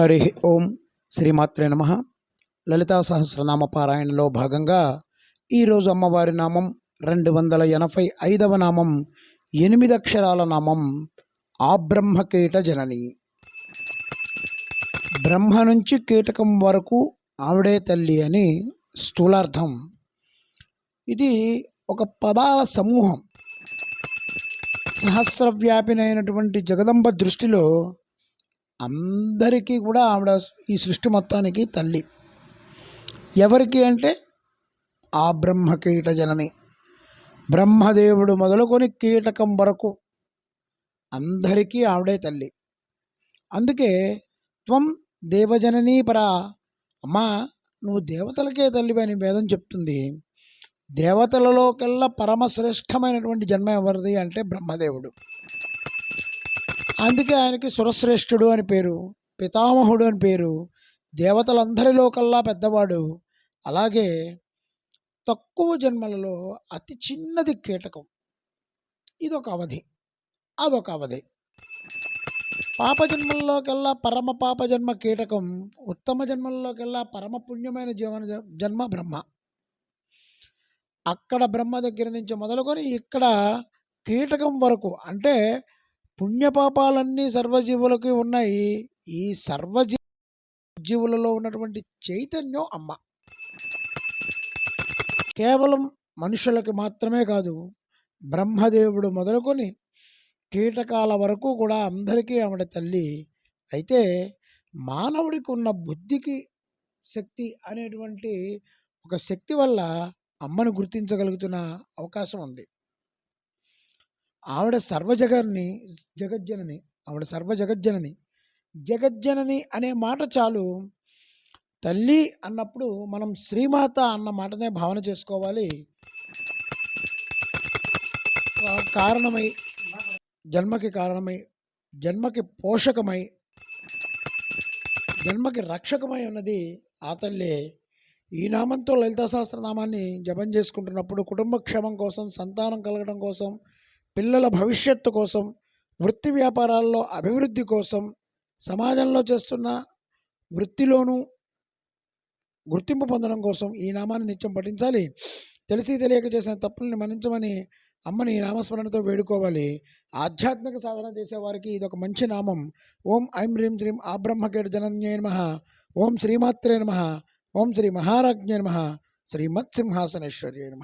హరి ఓం శ్రీమాత్రే నమ. లలితా సహస్రనామ పారాయణలో భాగంగా ఈరోజు అమ్మవారి నామం రెండు వందల ఎనభై ఐదవ నామం ఎనిమిది అక్షరాల నామం ఆబ్రహ్మకీట జనని. బ్రహ్మ నుంచి కీటకం వరకు ఆవిడే తల్లి అని స్థూలార్థం. ఇది ఒక పదాల సమూహం. సహస్రవ్యాపినైనటువంటి జగదంబ దృష్టిలో అందరికీ కూడా ఆవిడ ఈ సృష్టి మొత్తానికి తల్లి. ఎవరికి అంటే ఆ బ్రహ్మ కీట జనని. బ్రహ్మదేవుడు మొదలుకొని కీటకం వరకు అందరికీ ఆవిడే తల్లి. అందుకే త్వం దేవజననీ పరా. అమ్మా నువ్వు దేవతలకే తల్లివి అని వేదం చెప్తుంది. దేవతలలోకెల్లా పరమశ్రేష్టమైనటువంటి జన్మ ఎవరిది అంటే బ్రహ్మదేవుడు. అందుకే ఆయనకి సురశ్రేష్ఠుడు అని పేరు పితామహుడు అని పేరు దేవతలందరిలో కల్లా పెద్దవాడు. అలాగే తక్కువ జన్మలలో అతి చిన్నది కీటకం. ఇదొక అవధి. అదొక అవధి. పాప జన్మల్లోకెల్లా పరమ పాప జన్మ కీటకం ఉత్తమ జన్మల్లోకెల్లా పరమ పుణ్యమైన జీవన జన్మ బ్రహ్మ. అక్కడ బ్రహ్మ దగ్గర నుంచి మొదలుకొని ఇక్కడ కీటకం వరకు అంటే పుణ్యపాపాలన్నీ సర్వజీవులకి ఉన్నాయి. ఈ సర్వజీ జీవులలో ఉన్నటువంటి చైతన్యం అమ్మ. కేవలం మనుషులకి మాత్రమే కాదు బ్రహ్మదేవుడు మొదలుకొని కీటకాల వరకు కూడా అందరికీ ఆవిడ తల్లి. అయితే మానవుడికి ఉన్న బుద్ధికి శక్తి అనేటువంటి ఒక శక్తి వల్ల అమ్మను గుర్తించగలుగుతున్న అవకాశం ఉంది. ఆవిడ సర్వజగాన్ని జగజ్జనని ఆవిడ సర్వజగజ్జనని. జగజ్జనని అనే మాట చాలు. తల్లి అన్నప్పుడు మనం శ్రీమాత అన్న మాటనే భావన చేసుకోవాలి. కారణమై జన్మకి కారణమై జన్మకి పోషకమై జన్మకి రక్షకమై ఉన్నది ఆ తల్లే. ఈ నామంతో లలితా సహస్రనామాన్ని జపం చేసుకుంటున్నప్పుడు కుటుంబ క్షేమం కోసం సంతానం కలగడం కోసం పిల్లల భవిష్యత్తు కోసం వృత్తి వ్యాపారాల్లో అభివృద్ధి కోసం సమాజంలో చేస్తున్న వృత్తిలోనూ గుర్తింపు పొందడం కోసం ఈ నామాన్ని నిత్యం పఠించాలి. తెలిసి తెలియక చేసిన తప్పుల్ని మన్నించమని అమ్మని ఈ నామస్మరణతో వేడుకోవాలి. ఆధ్యాత్మిక సాధన చేసేవారికి ఇది ఒక మంచి నామం. ఓం ఐం హ్రీం శ్రీం ఆ బ్రహ్మకేట జనన్యే నమ. ఓం శ్రీమాత్రే నమ. ఓం శ్రీ మహారాజ్ఞే నమ. శ్రీమత్సింహాసనేశ్వర్యే నమ.